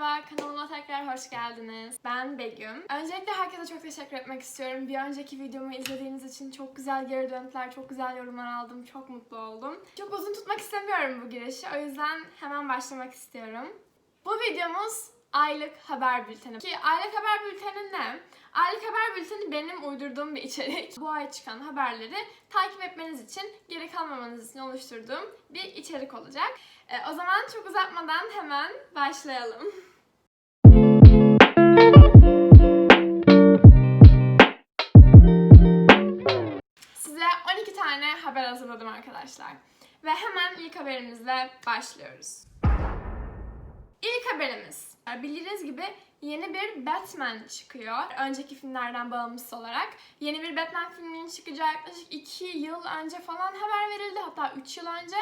Merhaba, kanalıma tekrar hoş geldiniz. Ben Begüm. Öncelikle herkese çok teşekkür etmek istiyorum. Bir önceki videomu izlediğiniz için çok güzel geri dönütler, çok güzel yorumlar aldım. Çok mutlu oldum. Çok uzun tutmak istemiyorum bu girişi. O yüzden hemen başlamak istiyorum. Bu videomuz aylık haber bülteni. Ki aylık haber bülteni ne? Aylık haber bülteni benim uydurduğum bir içerik. Bu ay çıkan haberleri takip etmeniz için, geri kalmamanız için oluşturduğum bir içerik olacak. Ee, o zaman çok uzatmadan hemen başlayalım. Size 12 tane haber hazırladım arkadaşlar. Ve hemen ilk haberimizle başlıyoruz. İlk haberimiz. Bildiğiniz gibi yeni bir Batman çıkıyor. Önceki filmlerden bağımsız olarak. Yeni bir Batman filminin çıkacağı yaklaşık 2 yıl önce falan haber verildi. Hatta 3 yıl önce.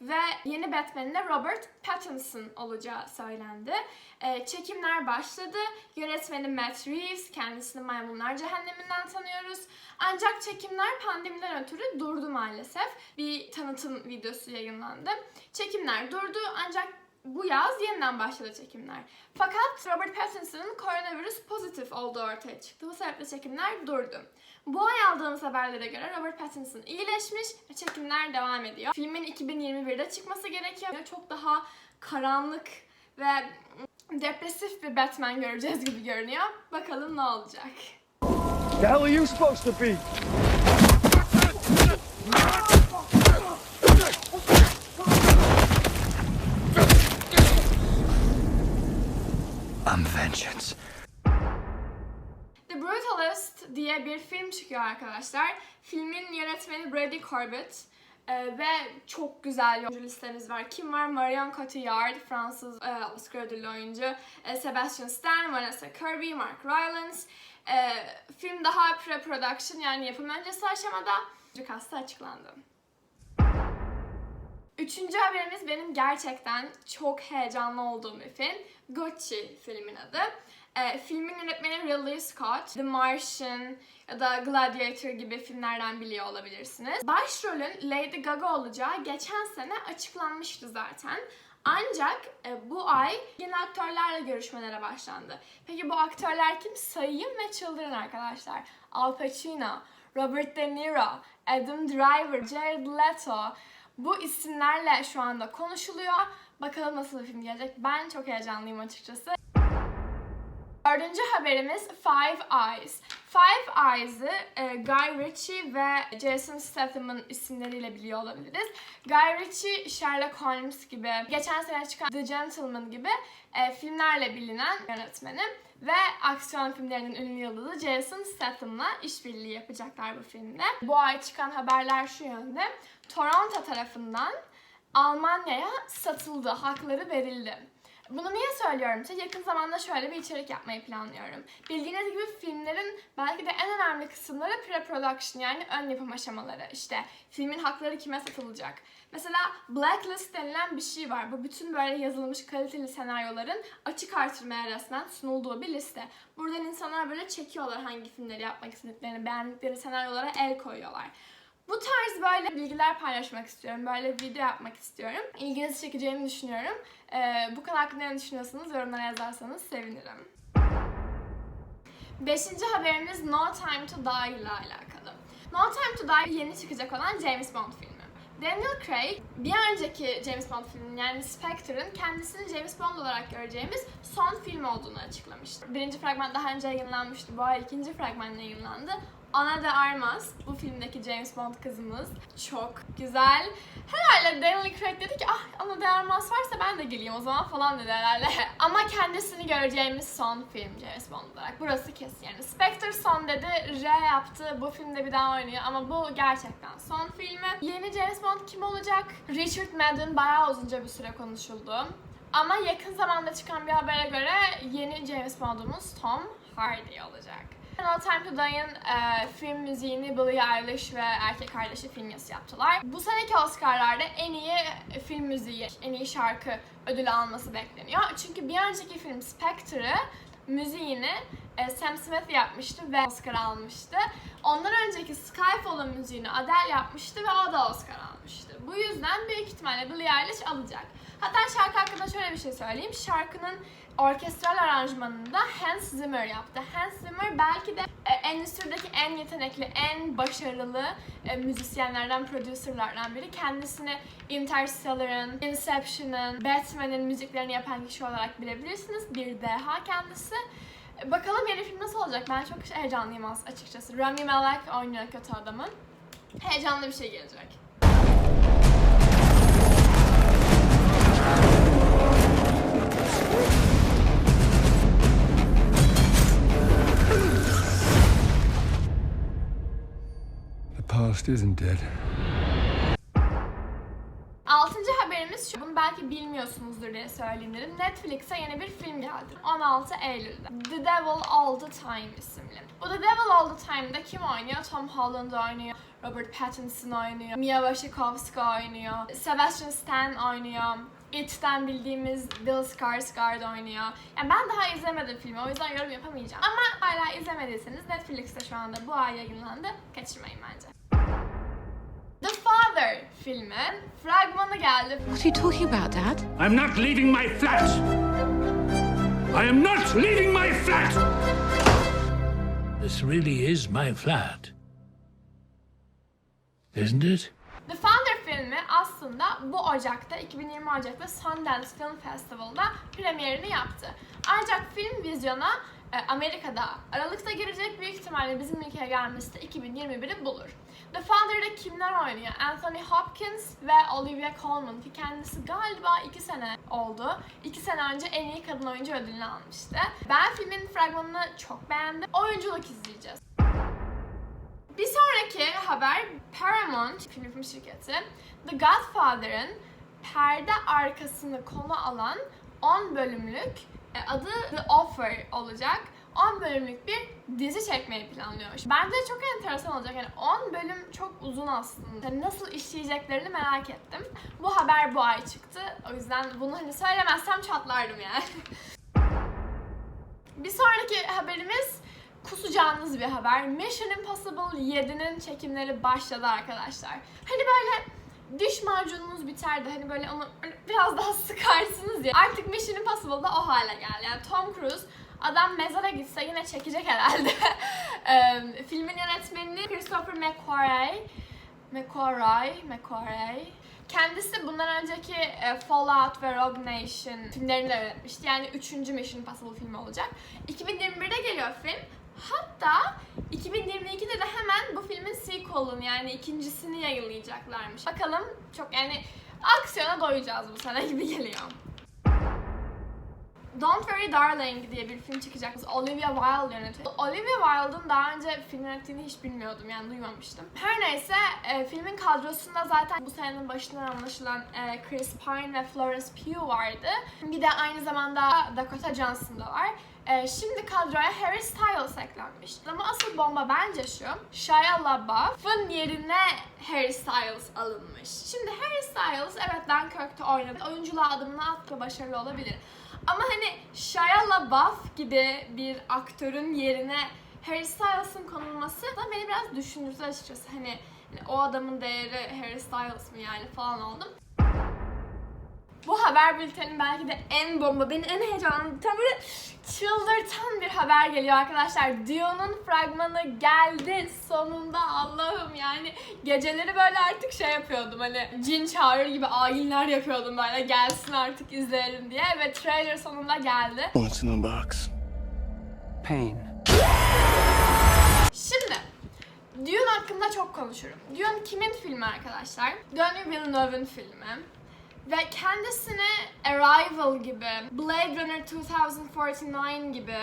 Ve yeni Batman'in de Robert Pattinson olacağı söylendi. Ee, çekimler başladı. Yönetmeni Matt Reeves, kendisini Maymunlar Cehenneminden tanıyoruz. Ancak çekimler pandemiden ötürü durdu maalesef. Bir tanıtım videosu yayınlandı. Çekimler durdu ancak bu yaz yeniden başladı çekimler. Fakat Robert Pattinson'ın koronavirüs pozitif olduğu ortaya çıktı. Bu sebeple çekimler durdu. Bu ay aldığımız haberlere göre Robert Pattinson iyileşmiş ve çekimler devam ediyor. Filmin 2021'de çıkması gerekiyor. Çok daha karanlık ve depresif bir Batman göreceğiz gibi görünüyor. Bakalım ne olacak. The hell are you supposed to be? I'm vengeance. The Brutalist diye bir film çıkıyor arkadaşlar. Filmin yönetmeni Brady Corbett. Ee, ve çok güzel oyuncu listemiz var. Kim var? Marion Cotillard, Fransız e, Oscar ödüllü oyuncu. E, Sebastian Stan, Vanessa Kirby, Mark Rylance. E, film daha pre-production yani yapım öncesi aşamada. Kastı açıklandı. Üçüncü haberimiz benim gerçekten çok heyecanlı olduğum bir film. Gucci filmin adı. Ee, filmin yönetmeni Ridley Scott, The Martian ya da Gladiator gibi filmlerden biliyor olabilirsiniz. Başrolün Lady Gaga olacağı geçen sene açıklanmıştı zaten. Ancak e, bu ay yeni aktörlerle görüşmelere başlandı. Peki bu aktörler kim? Sayayım ve çıldırın arkadaşlar. Al Pacino, Robert De Niro, Adam Driver, Jared Leto, bu isimlerle şu anda konuşuluyor. Bakalım nasıl bir film gelecek. Ben çok heyecanlıyım açıkçası. Dördüncü haberimiz Five Eyes. Five Eyes'ı e, Guy Ritchie ve Jason Statham'ın isimleriyle biliyor olabiliriz. Guy Ritchie, Sherlock Holmes gibi, geçen sene çıkan The Gentleman gibi e, filmlerle bilinen yönetmeni ve aksiyon filmlerinin ünlü yıldızı Jason Statham'la işbirliği yapacaklar bu filmde. Bu ay çıkan haberler şu yönde. Toronto tarafından Almanya'ya satıldı, hakları verildi. Bunu niye söylüyorum? İşte yakın zamanda şöyle bir içerik yapmayı planlıyorum. Bildiğiniz gibi filmlerin belki de en önemli kısımları pre-production yani ön yapım aşamaları. İşte filmin hakları kime satılacak? Mesela blacklist denilen bir şey var. Bu bütün böyle yazılmış kaliteli senaryoların açık artırmaya resmen sunulduğu bir liste. Buradan insanlar böyle çekiyorlar hangi filmleri yapmak istediklerini, beğendikleri senaryolara el koyuyorlar. Bu tarz böyle bilgiler paylaşmak istiyorum. Böyle video yapmak istiyorum. İlginizi çekeceğini düşünüyorum. Ee, bu konu hakkında ne düşünüyorsanız yorumlara yazarsanız sevinirim. Beşinci haberimiz No Time to Die ile alakalı. No Time to Die yeni çıkacak olan James Bond filmi. Daniel Craig bir önceki James Bond filminin yani Spectre'ın kendisini James Bond olarak göreceğimiz son film olduğunu açıklamıştı. Birinci fragman daha önce yayınlanmıştı. Bu ay ikinci fragman yayınlandı. Ana de Armas, bu filmdeki James Bond kızımız. Çok güzel. Herhalde Daniel Craig dedi ki ah Ana de Armas varsa ben de geleyim o zaman falan dedi herhalde. Ama kendisini göreceğimiz son film James Bond olarak. Burası kesin yani. Spectre son dedi, R yaptı, bu filmde bir daha oynuyor ama bu gerçekten son filmi. Yeni James Bond kim olacak? Richard Madden bayağı uzunca bir süre konuşuldu. Ama yakın zamanda çıkan bir habere göre yeni James Bond'umuz Tom Hardy olacak. No Time to Die'ın e, film müziğini Billie Eilish ve erkek kardeşi Phineas yaptılar. Bu seneki Oscar'larda en iyi film müziği, en iyi şarkı ödülü alması bekleniyor. Çünkü bir önceki film Spectre'ı müziğini e, Sam Smith yapmıştı ve Oscar almıştı. Ondan önceki Skyfall'ın müziğini Adele yapmıştı ve o da Oscar almıştı. Bu yüzden büyük ihtimalle Billie Eilish alacak. Hatta şarkı hakkında şöyle bir şey söyleyeyim. Şarkının orkestral aranjmanını da Hans Zimmer yaptı. Hans Zimmer belki de e, endüstrideki en yetenekli, en başarılı e, müzisyenlerden, prodüserlerden biri. Kendisini Interstellar'ın, Inception'ın, Batman'in müziklerini yapan kişi olarak bilebilirsiniz. Bir deha kendisi. E, Bakalım yeni film nasıl olacak? Ben çok heyecanlıyım as- açıkçası. Rami Malek oynuyor kötü adamın. Heyecanlı bir şey gelecek. Past isn't dead. Altıncı haberimiz şu. Bunu belki bilmiyorsunuzdur diye söyleyeyim. Netflix'e yeni bir film geldi. 16 Eylül'de. The Devil All The Time isimli. Bu The Devil All The Time'da kim oynuyor? Tom Holland oynuyor. Robert Pattinson oynuyor. Mia Wasikowska oynuyor. Sebastian Stan oynuyor. It'ten bildiğimiz Bill Skarsgård oynuyor. Yani ben daha izlemedim filmi o yüzden yorum yapamayacağım. Ama hala izlemediyseniz Netflix'te şu anda bu ay yayınlandı. Kaçırmayın bence. The Father filmi fragmanı geldi. What are you talking about, Dad? I'm not leaving my flat! I am not leaving my flat! This really is my flat. Isn't it? The Father filmi aslında bu Ocak'ta, 2020 Ocak'ta Sundance Film Festival'da premierini yaptı. Ancak film vizyona e, Amerika'da Aralık'ta girecek büyük ihtimalle bizim ülkeye gelmesi de 2021'i bulur. The Father'da kimler oynuyor? Anthony Hopkins ve Olivia Colman ki kendisi galiba 2 sene oldu. 2 sene önce en iyi kadın oyuncu ödülünü almıştı. Ben filmin fragmanını çok beğendim. Oyunculuk izleyeceğiz. Bir sonraki haber Paramount film şirketi The Godfather'ın perde arkasını konu alan 10 bölümlük e, adı The Offer olacak. 10 bölümlük bir dizi çekmeyi planlıyormuş. Bence çok enteresan olacak. Yani 10 bölüm çok uzun aslında. Yani nasıl işleyeceklerini merak ettim. Bu haber bu ay çıktı. O yüzden bunu hani söylemezsem çatlardım yani. Bir sonraki haberimiz kusacağınız bir haber. Mission Impossible 7'nin çekimleri başladı arkadaşlar. Hani böyle diş macununuz biterdi. Hani böyle onu biraz daha sıkarsınız ya. Artık Mission Impossible'da o hale geldi. Yani Tom Cruise adam mezara gitse yine çekecek herhalde. Filmin yönetmenini Christopher McQuarrie McQuarrie, McQuarrie. Kendisi bundan önceki e, Fallout ve Rogue Nation filmlerini de yönetmişti. Yani 3. Mission Impossible filmi olacak. 2021'de geliyor film. Hatta 2022'de de hemen bu filmin sequel'ını yani ikincisini yayınlayacaklarmış. Bakalım çok yani aksiyona doyacağız bu sene gibi geliyor. Don't Worry Darling diye bir film çıkacak. Olivia Wilde yönetiyor. Olivia Wilde'ın daha önce film yönettiğini hiç bilmiyordum yani duymamıştım. Her neyse e, filmin kadrosunda zaten bu senenin başından anlaşılan e, Chris Pine ve Florence Pugh vardı. Bir de aynı zamanda Dakota Johnson da var. E, şimdi kadroya Harry Styles eklenmiş. Ama asıl bomba bence şu. Shia LaBeouf'un yerine Harry Styles alınmış. Şimdi Harry Styles evet Dunkirk'te oynadı. Oyunculuğa adımını attı başarılı olabilir. Ama hani Shia LaBeouf gibi bir aktörün yerine Harry Styles'ın konulması da beni biraz düşündürdü açıkçası. Hani, hani o adamın değeri Harry Styles mı yani falan oldum. Bu haber bültenin belki de en bomba, beni en heyecanlandıran böyle çıldırtan bir haber geliyor arkadaşlar. Dune'un fragmanı geldi sonunda Allah'ım yani geceleri böyle artık şey yapıyordum hani cin çağırır gibi ayinler yapıyordum böyle gelsin artık izleyelim diye ve trailer sonunda geldi. What's in the box? Pain. Şimdi Dune hakkında çok konuşurum. Dune kimin filmi arkadaşlar? Denis Villeneuve'ın filmi. Ve kendisine Arrival gibi, Blade Runner 2049 gibi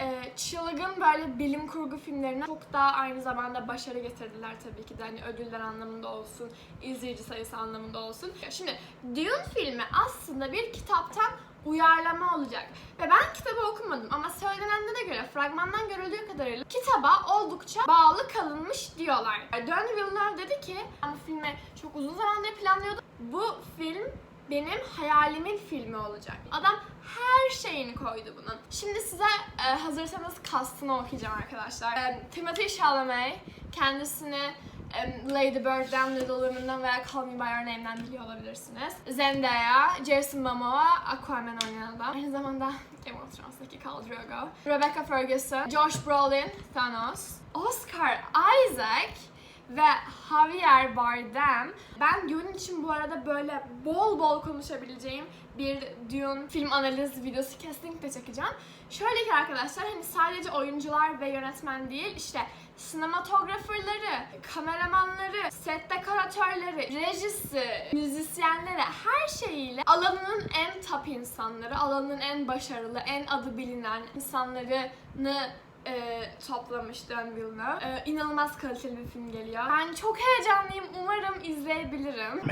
e, çılgın böyle bilim kurgu filmlerine çok daha aynı zamanda başarı getirdiler tabii ki de hani ödüller anlamında olsun, izleyici sayısı anlamında olsun. Şimdi Dune filmi aslında bir kitaptan uyarlama olacak. Ve ben kitabı okumadım ama söylenenlere göre fragmandan görüldüğü kadarıyla kitaba oldukça bağlı kalınmış diyorlar. Denis Villeneuve dedi ki ben bu filmi çok uzun zamandır planlıyordum. Bu film benim hayalimin filmi olacak. Adam her şeyi şeyini koydu bunun. Şimdi size e, hazırsanız kastını okuyacağım arkadaşlar. E, Timothy Chalamet kendisini e, Lady Bird'den, Little Women'dan veya Call Me By Your Name'den biliyor olabilirsiniz. Zendaya, Jason Momoa, Aquaman oynayan adam. Aynı zamanda Game of Thrones'daki Khal Drogo. Rebecca Ferguson, Josh Brolin, Thanos, Oscar Isaac ve Javier Bardem. Ben Dune için bu arada böyle bol bol konuşabileceğim bir Dune film analiz videosu kesinlikle çekeceğim. Şöyle ki arkadaşlar hani sadece oyuncular ve yönetmen değil işte sinematograferları, kameramanları, set dekoratörleri, rejisi, müzisyenleri her şeyiyle alanının en top insanları, alanının en başarılı, en adı bilinen insanlarını e, toplamış Dan Villeneuve. E, inanılmaz kaliteli bir film geliyor. Ben çok heyecanlıyım. Umarım izleyebilirim.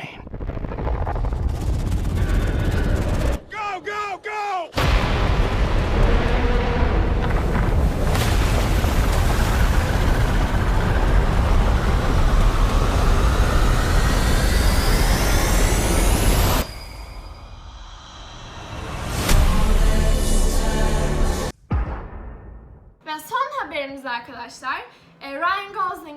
Go, go, go!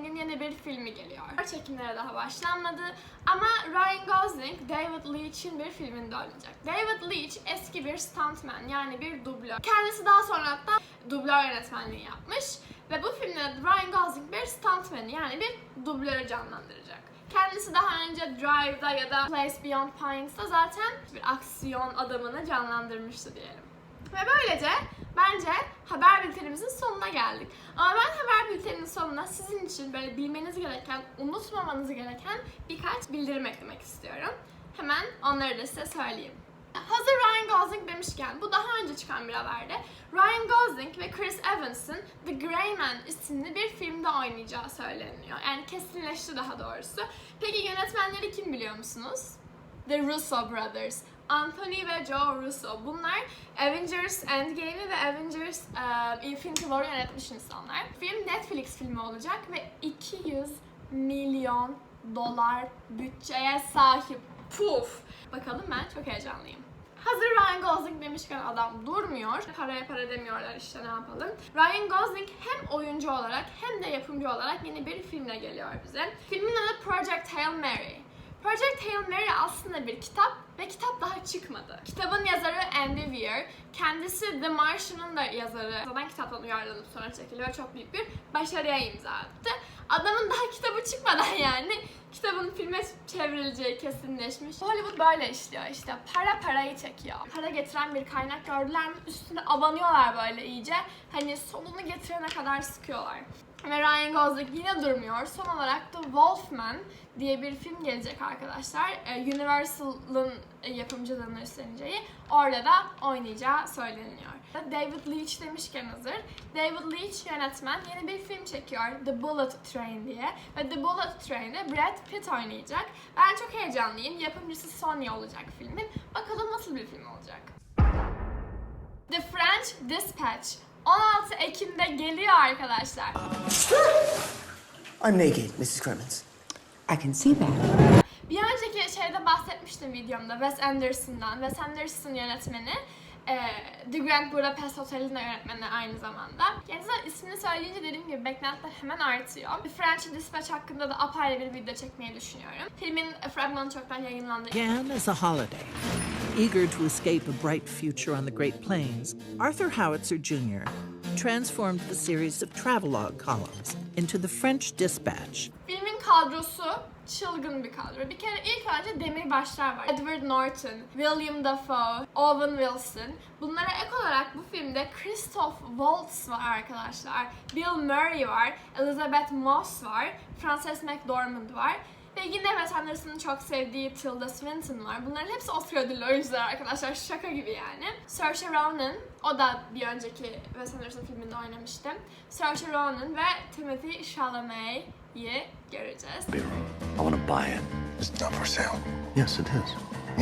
Gosling'in yeni bir filmi geliyor. Çekimlere daha başlanmadı ama Ryan Gosling David Leitch'in bir filminde oynayacak. David Leitch eski bir stuntman yani bir dublör. Kendisi daha sonra hatta dublör yönetmenliği yapmış ve bu filmde de Ryan Gosling bir stuntman yani bir dublörü canlandıracak. Kendisi daha önce Drive'da ya da Place Beyond Pines'ta zaten bir aksiyon adamını canlandırmıştı diyelim. Ve böylece bence haber bültenimizin sonuna geldik. Ama ben haber bülteninin sonuna sizin için böyle bilmeniz gereken, unutmamanız gereken birkaç bildirim eklemek istiyorum. Hemen onları da size söyleyeyim. Hazır Ryan Gosling demişken, bu daha önce çıkan bir haberdi. Ryan Gosling ve Chris Evans'ın The Grey Man isimli bir filmde oynayacağı söyleniyor. Yani kesinleşti daha doğrusu. Peki yönetmenleri kim biliyor musunuz? The Russo Brothers. Anthony ve Joe Russo. Bunlar Avengers Endgame'i ve Avengers e, Infinity War'ı yönetmiş insanlar. Film Netflix filmi olacak ve 200 milyon dolar bütçeye sahip. Puf! Bakalım ben çok heyecanlıyım. Hazır Ryan Gosling demişken adam durmuyor. Paraya para demiyorlar işte ne yapalım. Ryan Gosling hem oyuncu olarak hem de yapımcı olarak yeni bir filmle geliyor bize. Filmin adı Project Hail Mary. Project Hail Mary aslında bir kitap ve kitap daha çıkmadı. Kitabın yazarı Andy Weir, kendisi The Martian'ın da yazarı. Zaten kitaptan uyarlanıp sonra çekiliyor. Çok büyük bir başarıya imza attı. Adamın daha kitabı çıkmadan yani kitabın filme çevrileceği kesinleşmiş. Hollywood böyle işliyor işte. Para parayı çekiyor. Para getiren bir kaynak gördüler mi üstüne abanıyorlar böyle iyice. Hani sonunu getirene kadar sıkıyorlar. Ve Ryan Gosling yine durmuyor. Son olarak da Wolfman diye bir film gelecek arkadaşlar. Ee, Universal'ın e, yapımcılığını üstleneceği. Orada da oynayacağı söyleniyor. David Leitch demişken hazır. David Leitch yönetmen yeni bir film çekiyor. The Bullet Train diye. Ve The Bullet Train'de Brad Pitt oynayacak. Ben çok heyecanlıyım. Yapımcısı Sony olacak filmin. Bakalım nasıl bir film olacak. The French Dispatch 16 Ekim'de geliyor arkadaşlar. I'm naked, Mrs. Clemens. I can see that. Bir önceki şeyde bahsetmiştim videomda Wes Anderson'dan. Wes Anderson yönetmeni. e, The Grand Budapest Hotel'in de yönetmeni aynı zamanda. Zaten ismini söyleyince dediğim gibi beklentiler hemen artıyor. The French Dispatch hakkında da apayrı bir video çekmeyi düşünüyorum. Filmin fragmanı çoktan yayınlandı. as a holiday. Eager to escape a bright future on the Great Plains, Arthur Howitzer Jr. transformed the series of travelogue columns into the French Dispatch. Filmin kadrosu çılgın bir kadro. Bir kere ilk önce demirbaşlar var. Edward Norton, William Dafoe, Owen Wilson. Bunlara ek olarak bu filmde Christoph Waltz var arkadaşlar. Bill Murray var, Elizabeth Moss var, Frances McDormand var. Ve yine Wes Anderson'ın çok sevdiği Tilda Swinton var. Bunların hepsi Oscar ödüllü oyuncular arkadaşlar. Şaka gibi yani. Saoirse Ronan, o da bir önceki Wes Anderson filminde oynamıştı. Saoirse Ronan ve Timothy Chalamet'i göreceğiz. I want to buy it. It's not for sale. Yes, it is.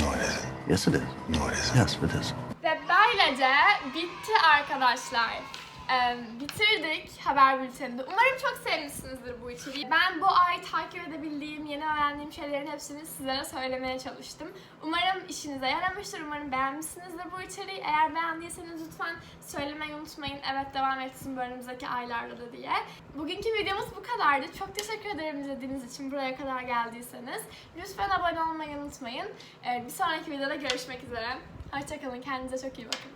No, it isn't. Yes, it is. No, it isn't. Yes, it is. Ve böylece bitti arkadaşlar. Ee, bitirdik haber bülteninde. Umarım çok sevmişsinizdir bu içeriği. Ben bu ay takip edebildiğim, yeni öğrendiğim şeylerin hepsini sizlere söylemeye çalıştım. Umarım işinize yaramıştır, umarım beğenmişsinizdir bu içeriği. Eğer beğendiyseniz lütfen söylemeyi unutmayın. Evet devam etsin bu önümüzdeki aylarda da diye. Bugünkü videomuz bu kadardı. Çok teşekkür ederim izlediğiniz için buraya kadar geldiyseniz. Lütfen abone olmayı unutmayın. Ee, bir sonraki videoda görüşmek üzere. Hoşçakalın, kendinize çok iyi bakın.